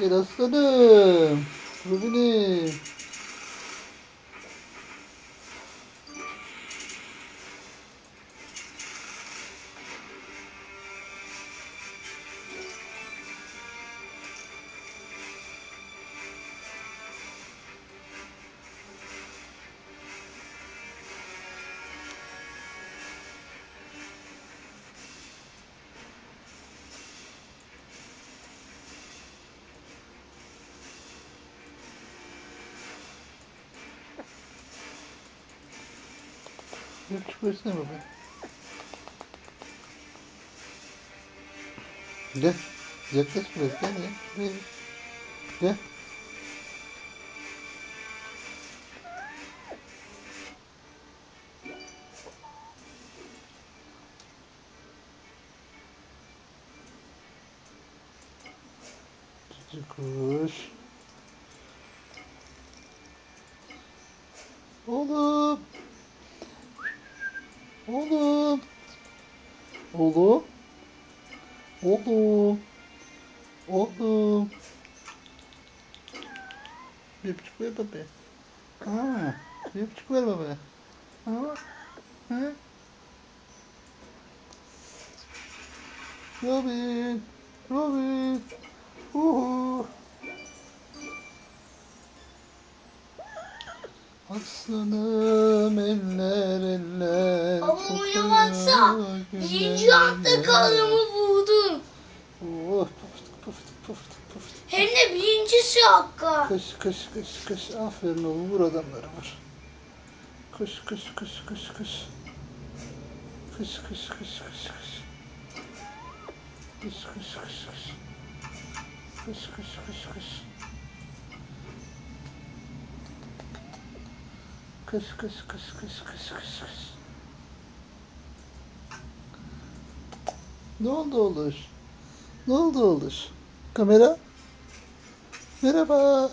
Gel aslanım. Rubinim. Gel çıkıyorsun baba. Gel. Yaklaş biraz gel ya. Gel. Gel. Cici kuş. Oğlum. Oğlum. Oğlum. Oğlum. Oğlum. Bir buçuk ver baba. Ha, bir buçuk ver baba. Ha, ha. Robin. Robin. Uhu. Aslanım eller eller. Güller Birinci hafta eller. karnımı vurdum. Oh puftuk puftuk puftuk puftuk. Hem de birincisi hakka. Kış kış kış kış. Aferin oğlum vur adamları vur. Kış kış kış kış kış. Kış kış kış kış kış. Kış kış kış kış. Kış kış kış kış. Kış kış kış kış kış kış kış. Ne oldu olur? Ne oldu olur? Kamera? Merhaba.